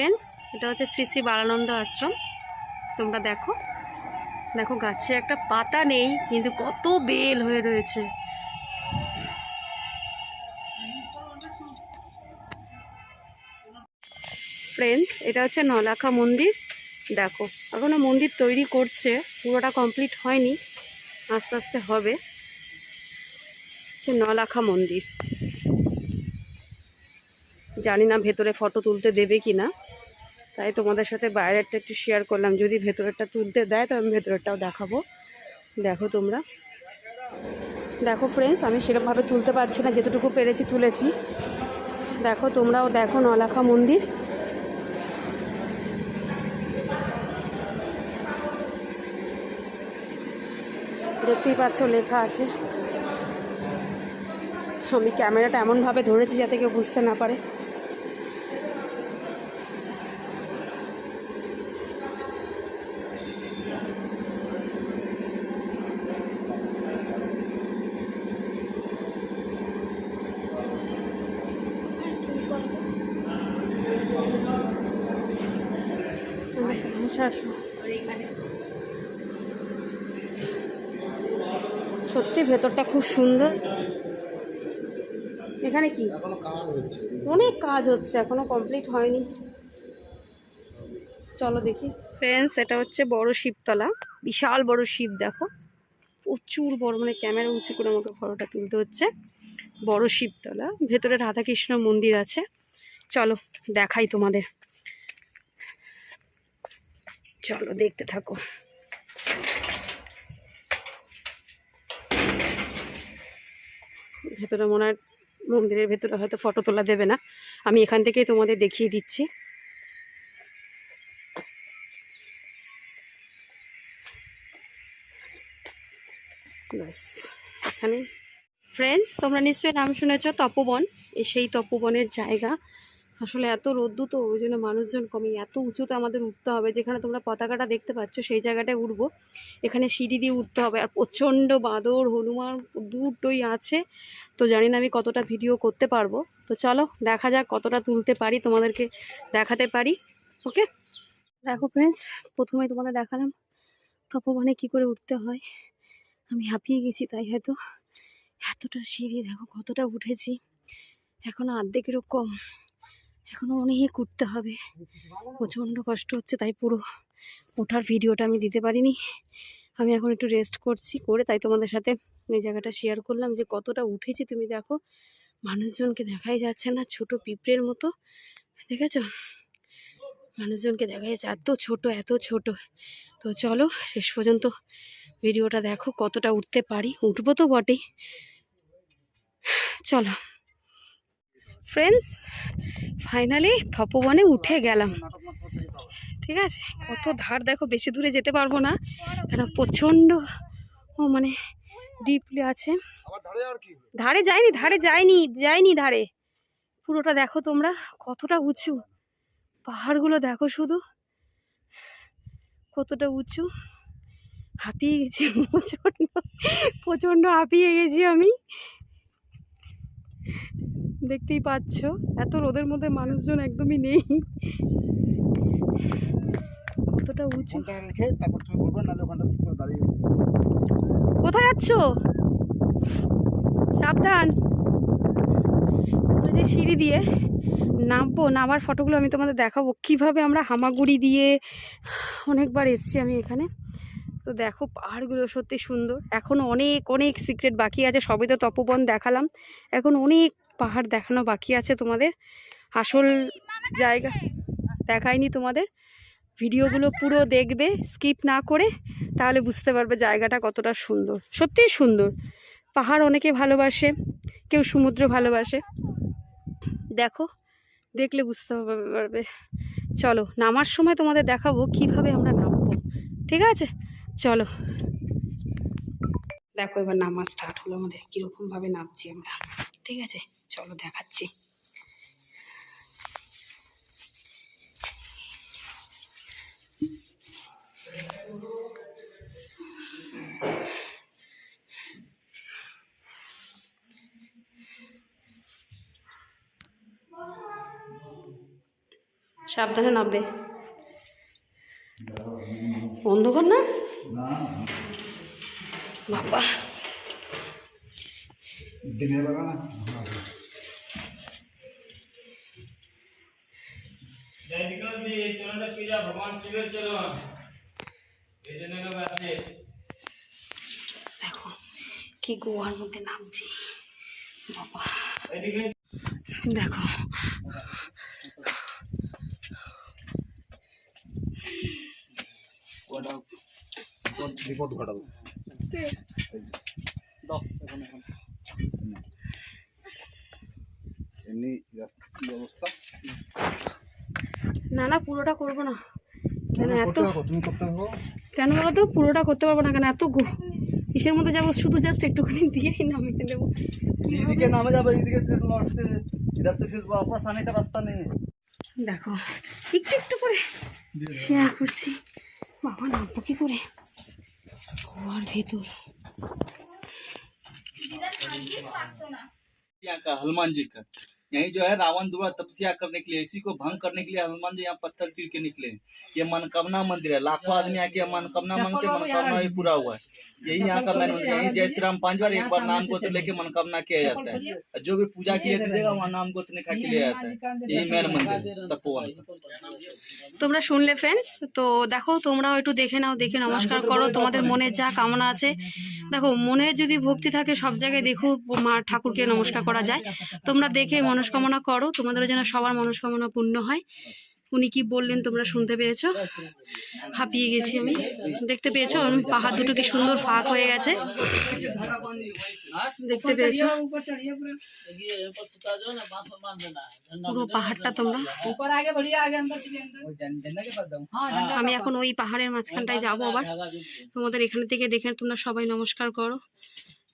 Friends, এটা হচ্ছে শ্রী শ্রী বালানন্দ আশ্রম। তোমরা দেখো দেখো গাছে একটা পাতা নেই, কিন্তু কত বেল হয়ে রয়েছে। ফ্রেন্ডস, এটা হচ্ছে নলাখা মন্দির। দেখো, এখনও মন্দির তৈরি করছে, পুরোটা কমপ্লিট হয়নি, আস্তে আস্তে হবে। হচ্ছে নলাখা মন্দির। জানি না ভেতরে ফটো তুলতে দেবে কি না তাই তোমাদের সাথে বাইরেরটা একটু শেয়ার করলাম। যদি ভেতরেরটা তুলতে দেয়, তো আমি ভেতরেরটাও দেখাবো। দেখো তোমরা। দেখো ফ্রেন্ডস আমি সেরকমভাবে তুলতে পারছি না যেতটুকু পেরেছি তুলেছি। দেখো তোমরাও দেখো নলাখা মন্দির। দেখতেই পাচ্ছ, লেখা আছে। আমি ক্যামেরাটা এমনভাবে ধরেছি যাতে কেউ বুঝতে না পারে। সত্যি খুব সুন্দর। এখানে কি? অনেক কাজ হচ্ছে এখনও কমপ্লিট হয়নি। চলো দেখি। ফ্রেন্ডস এটা হচ্ছে বড় শিবতলা। বিশাল বড় শিব দেখো। প্রচুর বড় মানে ক্যামেরা উঁচু করে আমাকে ফটোটা তুলতে হচ্ছে। বড় শিবতলা। ভেতরে রাধাকৃষ্ণ মন্দির আছে। চলো দেখাই তোমাদের। চলো দেখতে থাকো। ভেতরে মনে হয়, মন্দিরের ভেতরে হয়তো ফটো তোলা দেবে না। আমি এখান থেকেই তোমাদের দেখিয়ে দিচ্ছি। ব্যাস এখানে ফ্রেন্ডস তোমরা নিশ্চয়ই নাম শুনেছ, তপোবন। সেই তপোবনের জায়গা। আসলে এত রোদ্দু তো, ওই জন্য মানুষজন কমে, এত উঁচুতে আমাদের উঠতে হবে, যেখানে তোমরা পতাকাটা দেখতে পাচ্ছ, সেই জায়গাটায় উঠবো। এখানে সিঁড়ি দিয়ে উঠতে হবে, আর প্রচণ্ড বাঁদর, হনুমান দুটোই আছে, তো জানি না আমি কতটা ভিডিও করতে পারব। তো চলো, দেখা যাক কতটা তুলতে পারি, তোমাদেরকে দেখাতে পারি, ওকে? দেখো ফ্রেন্ডস প্রথমে তোমাদের দেখালাম, তপবনে কি করে উঠতে হয়। আমি হাঁপিয়ে গেছি, তাই হয়তো এতটা সিঁড়ি, দেখো কতটা উঠেছি। এখন অর্ধেকেরও কম। এখনও অনেক উঠতে হবে। প্রচণ্ড কষ্ট হচ্ছে, তাই পুরো ওঠার ভিডিওটা আমি দিতে পারিনি। আমি এখন একটু রেস্ট করছি, করে তাই তোমাদের সাথে এই জায়গাটা শেয়ার করলাম যে কতটা উঠেছি। তুমি দেখো, মানুষজনকে দেখাই যাচ্ছে না, ছোট পিঁপড়ের মতো। দেখেছ? মানুষজনকে দেখা যাচ্ছে, এত ছোট এত ছোট। তো চলো, শেষ পর্যন্ত ভিডিওটা দেখো, কতটা উঠতে পারি। উঠবো তো বটেই। চলো। ফ্রেন্ডস ফাইনালি তপবনে উঠে গেলাম। ঠিক আছে? কত ধার দেখো বেশি দূরে যেতে পারব না। কেন প্রচণ্ড ও মানে ডিপলি আছে। ধারে যায়নি ধারে যায়নি যায়নি ধারে। পুরোটা দেখো তোমরা কতটা উঁচু। পাহাড়গুলো দেখো শুধু। কতটা উঁচু। হাঁপিয়ে গেছি প্রচণ্ড প্রচণ্ড হাঁপিয়ে গেছি আমি। দেখতেই পাচ্ছ এত রোদের মধ্যে মানুষজন একদমই নেই। কতটা উঁচু। কোথায় যাচ্ছ? সাবধান। যে সিঁড়ি দিয়ে নামবো নামার ফটোগুলো আমি তোমাদের দেখাবো। কীভাবে আমরা হামাগুড়ি দিয়ে অনেকবার এসছি আমি এখানে। তো দেখো, পাহাড়গুলো সত্যি সুন্দর। এখনও অনেক অনেক সিক্রেট বাকি আছে, সবই তো তপবন দেখালাম। এখন অনেক পাহাড় দেখানো বাকি আছে তোমাদের। আসল জায়গা দেখায়নি তোমাদের। ভিডিওগুলো পুরো দেখবে স্কিপ না করে, তাহলে বুঝতে পারবে জায়গাটা কতটা সুন্দর। সত্যিই সুন্দর। পাহাড় অনেকে ভালোবাসে, কেউ সমুদ্র ভালোবাসে। দেখো, দেখলে বুঝতে পারবে। চলো, নামার সময় তোমাদের দেখাবো কীভাবে আমরা নামবো। ঠিক আছে? চলো। দেখো, এবার নামা স্টার্ট হলো আমাদের। কীরকমভাবে নামছি আমরা। ঠিক আছে? চলো, দেখাচ্ছি। সাবধানে নামবে। অন্ধকার না? বাবা। দিনের বেলা না? দেখো কি গোয়ার মধ্যে নামছি। বাবা। দেখো বিপদ ঘটাবো। না না পুরোটা করব না। কেন এত কেন বলো তো? পুরোটা করতে পারব না কেন? এত মধ্যে যাব? শুধু জাস্ট একটুখানি দিয়েই দেখো একটু একটু করে শেয়ার করছি। বাবা নামবো কি করে? গুহার ভিতর। হনুমানজি কা यही जो है रावण द्वारा तपस्या करने के लिए इसी को भंग करने के लिए हनुमान जी यहाँ पत्थर चीर के निकले ये मनोकामना मंदिर है लाखों आदमी आके यहाँ मनोकामना मांगते मनोकामना भी पूरा हुआ है यही यहाँ का मैन मंदिर है यही जय श्री राम पांच बार एक बार नाम गोत्र लेके मनोकामना किया जाता है और जो भी पूजा किया दीजिएगा वहाँ नाम गोत्र लिखा के लिया जाता है यही मैन मंदिर है, तपोवन का তোমরা শুনলে ফ্রেন্ডস তো দেখো তোমরাও একটু দেখে নাও দেখে নমস্কার করো তোমাদের মনে যা কামনা আছে দেখো মনে যদি ভক্তি থাকে সব জায়গায় দেখো মা ঠাকুরকে নমস্কার করা যায় তোমরা দেখে মনস্কামনা করো তোমাদের যেন সবার মনস্কামনা পূর্ণ হয়। উনি কি বললেন তোমরা শুনতে পেয়েছ? হাঁপিয়ে গেছি আমি। দেখতে পেয়েছ? পাহাড় দুটো কি সুন্দর ফাঁক হয়ে গেছে। দেখতে পেয়েছ? পুরো পাহাড়টা তোমরা। আমি এখন ওই পাহাড়ের মাঝখানটায় যাব আবার। তোমাদের এখানে থেকে দেখে তোমরা সবাই নমস্কার করো।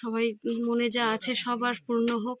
সবাই মনে যা আছে সবার পূর্ণ হোক।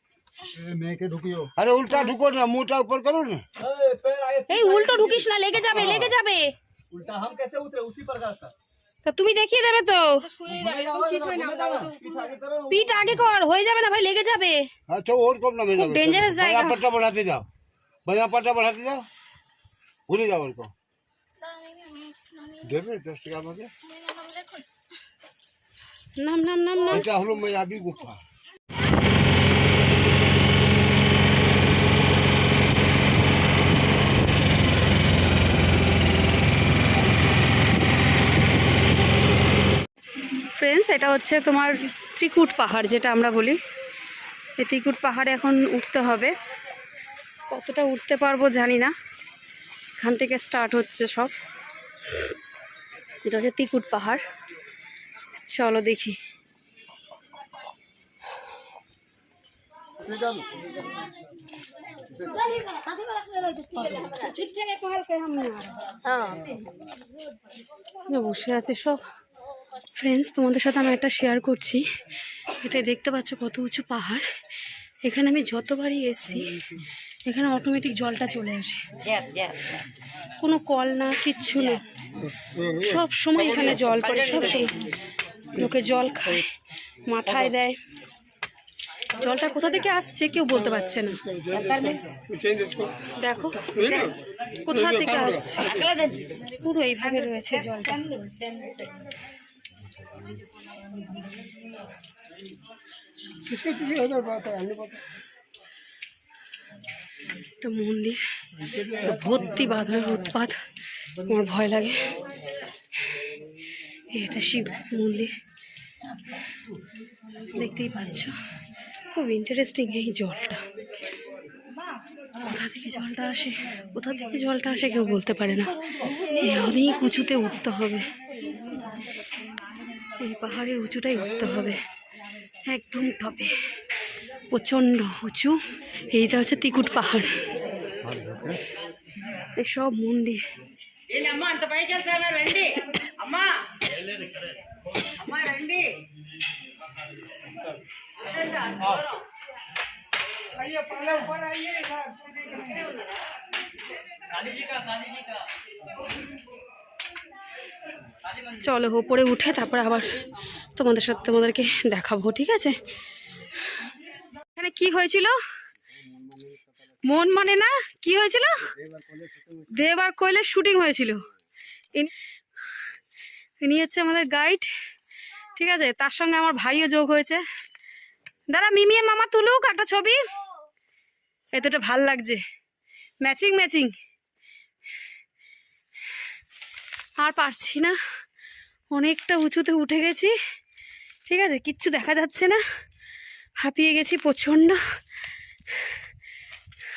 দেখতে दो পাচ্ছ अरे ये कहा कि ढुको नहीं আচ্ছা আচ্ছা পায়ে লাগছে हाँ कोई बात आइए नहीं दस का दो ना कोई बोले हाँ गो मैं के ढुकियो अरे उल्टा ढुको ना मोटा ऊपर करो ना पैर आगे এই উল্টো ঢুকিস না লেগে যাবে লেগে যাবে उल्टा हम कैसे उतरे उसी प्रकार का তা তুমি দেখিয়ে দেবে তো পিঠ আগে কর হয়ে যাবে না ভাই লেগে যাবে अच्छा और कम ना भेजा dangerous जाएगा। पट्टा बढ़ाते जाओ भैया पट्टा बढ़ाते जाओ भूले जाओ उनको देवे दस टका में নাম নাম নাম নাম এটা হলো মায়াবী গুফা ফ্রেন্ডস এটা হচ্ছে তোমার ত্রিকুট পাহাড় যেটা আমরা বলি। এই ত্রিকুট পাহাড়ে এখন উঠতে হবে। কতটা উঠতে পারব জানি না। এখান থেকে স্টার্ট হচ্ছে সব। এটা হচ্ছে ত্রিকুট পাহাড়। চলো দেখি। বসে আছে সব। ফ্রেন্ডস তোমাদের সাথে আমি একটা শেয়ার করছি। এটা দেখতে পাচ্ছ কত উঁচু পাহাড়। এখানে আমি যতবারই এসছি এখানে অটোমেটিক জলটা চলে আসে। কোনো কল না কিচ্ছু না। সব সময় এখানে জল পড়ে সব সময়। লোকে জল খায় মাথায় দেয়। জলটা কোথা থেকে আসছে কেউ বলতে পারছে না। দেখো কোথা থেকে আসছে? পুরো এইভাবে রয়েছে জলটা। একটা মন্দির ভর্তি বাঁধনের উৎপাত আমার ভয় লাগে। এটা শিব মন্দির। দেখতেই পাচ্ছ, খুব ইন্টারেস্টিং এই জলটা। কোথা থেকে জলটা আসে? কোথা থেকে জলটা আসে কেউ বলতে পারে না। অনেক উঁচুতে উঠতে হবে। এই পাহাড়ের উঁচুটাই উঠতে হবে। একদম টপে প্রচণ্ড উঁচু। এইটা হচ্ছে তিকুট পাহাড়। এসব মন্দির। চলো ওপরে উঠে তারপরে আবার তোমাদের সাথে তোমাদেরকে দেখাবো, ঠিক আছে? এখানে কি হয়েছিল? মন মানে না? কি হয়েছিল? দেব আর কোয়েলের শুটিং হয়েছিল। ইনি- হচ্ছে আমাদের গাইড ঠিক আছে? তার সঙ্গে আমার ভাইও যোগ হয়েছে। দাদা মিমি মামা তুলুক, একটা ছবি। এতটা ভালো লাগছে। ম্যাচিং ম্যাচিং আর পারছি না। অনেকটা উঁচুতে উঠে গেছি। ঠিক আছে, কিচ্ছু দেখা যাচ্ছে না। হাঁপিয়ে গেছি প্রচণ্ড।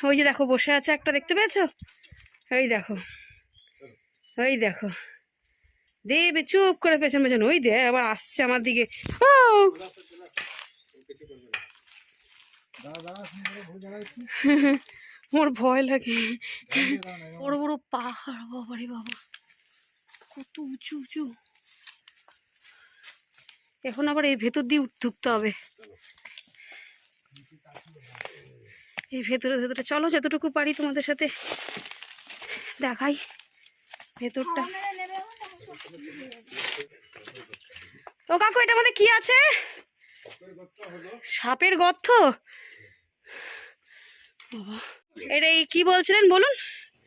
ওই যে দেখো, বসে আছে একটা, দেখতে পেয়েছ? ওই দেখো ওই দেখো। দেবে চুপ করে পেছন পেছন। ওই দে, আবার আসছে আমার দিকে। ও! আমার ভয় লাগে। বড় বড় পাহাড়, বাবারে বাবা। কত উঁচু উঁচু। এখন আবার এই ভেতর দিয়ে ঢুকতে হবে। এই ভেতরে ভেতরে। চলো, যতটুকু পারি তোমাদের সাথে দেখাই। ভেতরটা। ও কাকু, এটার মধ্যে কি আছে? সাপের বাবা। এটা এই কি বলছিলেন, বলুন?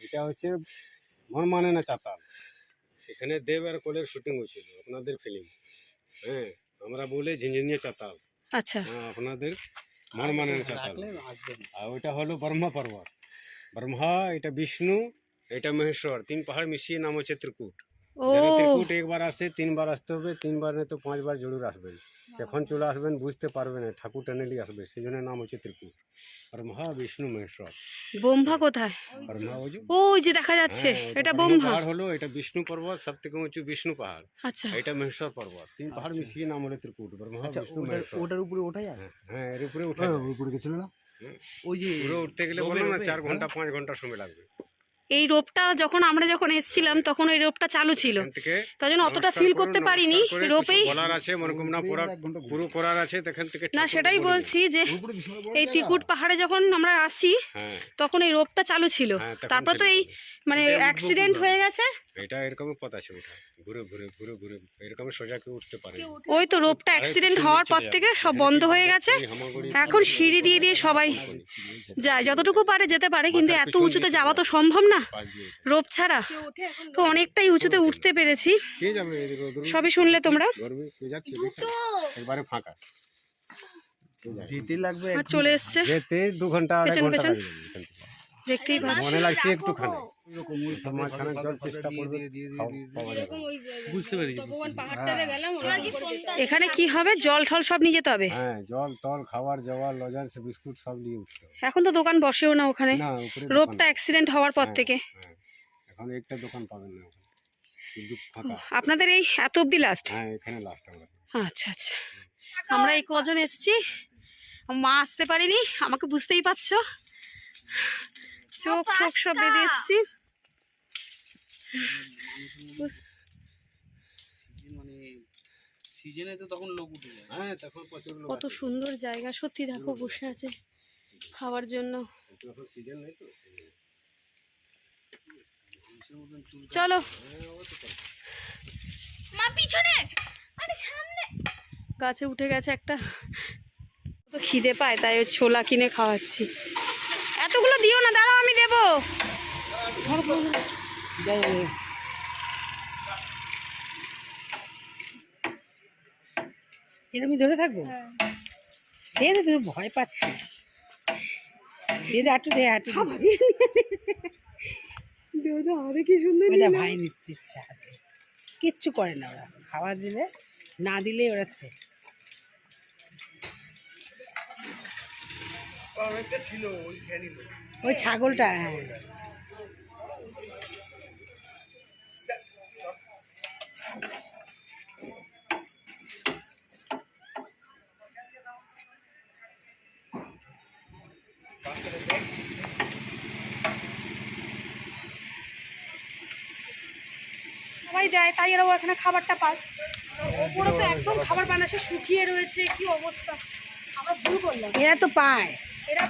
এটা হচ্ছে মন মানে না চাতাল। এখানে দেব আর কোলের শুটিং হয়েছিল আপনাদের ফিল্ম হ্যাঁ আমরা বলে ঝিঞ্ঝিনিয়া চাতাল। আচ্ছা। হ্যাঁ আপনাদের মন মানে চাতাল। আর ওইটা হলো ব্রহ্মা পর্বত। ব্রহ্মা এটা বিষ্ণু এটা মহেশ্বর। তিন পাহাড় মিশিয়ে নাম হচ্ছে ত্রিকুট। ও। যারা ত্রিকুট একবার আসে তিনবার আসতে হবে তিনবার নয় তো পাঁচবার জরুর আসবেন। এখন চলে আসবেন বুঝতে পারবেন না ঠাকুর টানেলি আসবে সেই জন্য নাম হচ্ছে ত্রিকুট। ব্রহ্মা বিষ্ণু মহেশ্বর বোম্ভা কোথায়? ব্রহ্মা ওই ওই যে দেখা যাচ্ছে হ্যাঁ, এটা ব্রহ্ম। পাহাড় হলো এটা বিষ্ণু পর্বত সব থেকে উঁচু বিষ্ণু পাহাড়। আচ্ছা। এটা মহেশ্বর পর্বত। তিন পাহাড় মিশিয়ে নাম হলো ত্রিকুট ব্রহ্মা বিষ্ণু মহেশ্বর ওটার উপরে ওঠা যায় হ্যাঁ, হ্যাঁ এর উপরে উঠে উপরে গেছিল না? ওই যে পুরো উঠতে গেলে বলো না চার ঘণ্টা পাঁচ ঘণ্টা সময় লাগবে। এই রোপটা যখন আমরা যখন এসছিলাম তখন ওই রোপটা চালু ছিল। তাই জন্য অতটা ফিল করতে পারিনি। রোপেই বলার আছে মনকামনা পুরো পুরো করার আছে থেকে না সেটাই বলছি যে এই তিকুট পাহাড়ে যখন আমরা আসি হ্যাঁ। তখন এই রোপটা চালু ছিল। হ্যাঁ, তারপর তো এই মানে অ্যাক্সিডেন্ট হয়ে গেছে। এটা এরকমই পথ আছে ওঠা ঘুরে ঘুরে ঘুরে ঘুরে এরকম সোজা কেউ উঠতে পারে ওই তো রোপটা অ্যাক্সিডেন্ট হওয়ার পর থেকে সব বন্ধ হয়ে গেছে। এখন সিঁড়ি দিয়ে দিয়ে সবাই যায়। যতটুকু পারে যেতে পারে কিন্তু এত উঁচুতে যাওয়া তো সম্ভব না। রোপ ছাড়া তো অনেকটাই উঁচুতে উঠতে পেরেছি? সবই শুনলে তোমরা? একবারে ফাঁকা। যেতে লাগবে চলে এসছে। যেতে দু ঘণ্টা পেছন, পেছন। দেখতেই পাচ্ছি। মনে লাগছে একটুখানি। জল এখানে কি হবে? জল ঠল সব নিয়ে যেতে হবে? হ্যাঁ জল তল খাবার জওয়ার লজেন্স বিস্কুট সব নিয়ে উঠতে এখন তো দোকান বসেও না ওখানে। না রোপটা অ্যাক্সিডেন্ট হওয়ার পর হ্যাঁ, থেকে। হ্যাঁ। এখন একটা দোকান পাবেন না আপনাদের এই এত অবধি লাস্ট হ্যাঁ এখানে লাস্ট আমরা। আচ্ছা আচ্ছা। আমরা এই কজন এসেছি। মা আসতে পারিনি আমাকে বুঝতেই পারছ। চোখ চোখ সব বেঁধে এসছি। সিজনে তো তখন লোক উঠে যায় হ্যাঁ তখন প্রচুর লোক কত সুন্দর জায়গা সত্যি দেখো বসে আছে খাওয়ার জন্য। চলো। মা পিছনে! গাছে উঠে গেছে একটা। তো খিদে পায় তাই ওই ছোলা কিনে খাওয়াচ্ছি। এতগুলো দিও না দাঁড়াও আমি দেবো। এরকম ধরে থাকব? দে দে তুই ভয় পাচ্ছিস। দে দে আটু দে আটু আমাদের কি সুন্দর ওটা ভাই নিচ্ছে ইচ্ছা কিচ্ছু করে না ওরা। খাবার দিলে না দিলে ওরা থাকে ওই ছাগলটা হ্যাঁ। সবাই দেয় তাই এরা ওখানে খাবারটা পায়। ওপরে তো একদম খাবার বানাসে শুকিয়ে রয়েছে কি অবস্থা? আমরা ভুল করলাম এরা তো পায়। era